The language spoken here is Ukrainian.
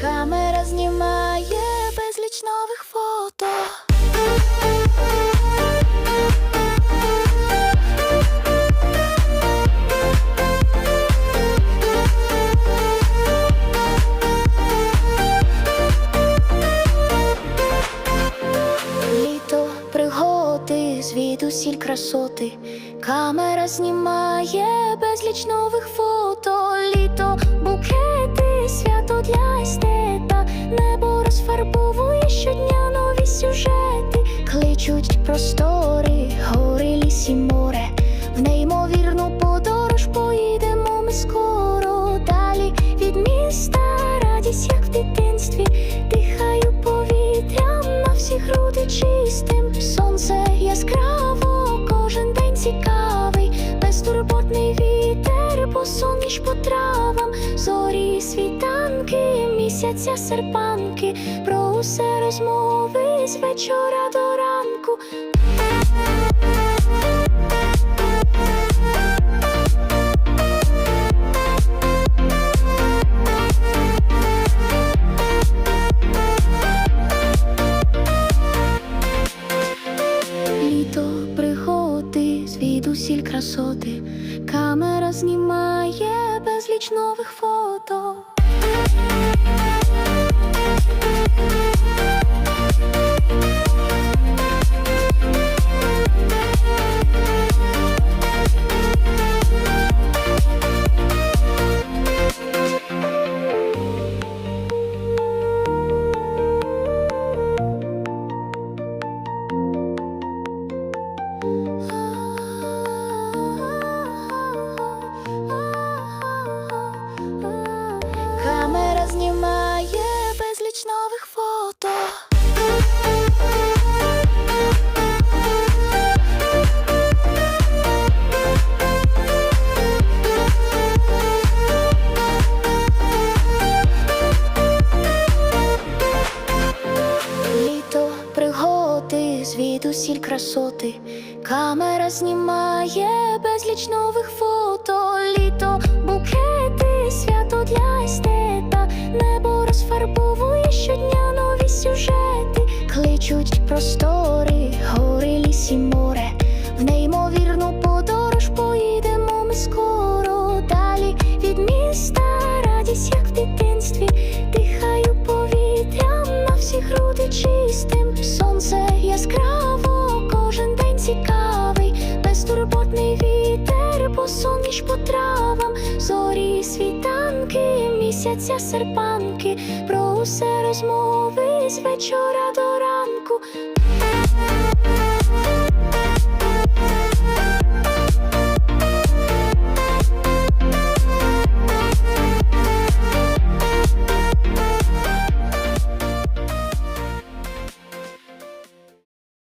Камера знімає безліч нових фото. Літо звідусіль красоти. Камера знімає безліч нових фото. Літо вітер, по травам, зорі світанки, місяця серпанки, про усе розмови з вечора до звідусіль красоти. Камера знімає безліч нових фото. Звідусіль красоти. Камера знімає безліч нових фото. Літо букети, свято для естета. Небо розфарбовує щодня нові сюжети. Кличуть простори, безтурботний вітер, посуміш по травам, зорі світанки, місяця серпанки, про усе розмови з вечора до ранку.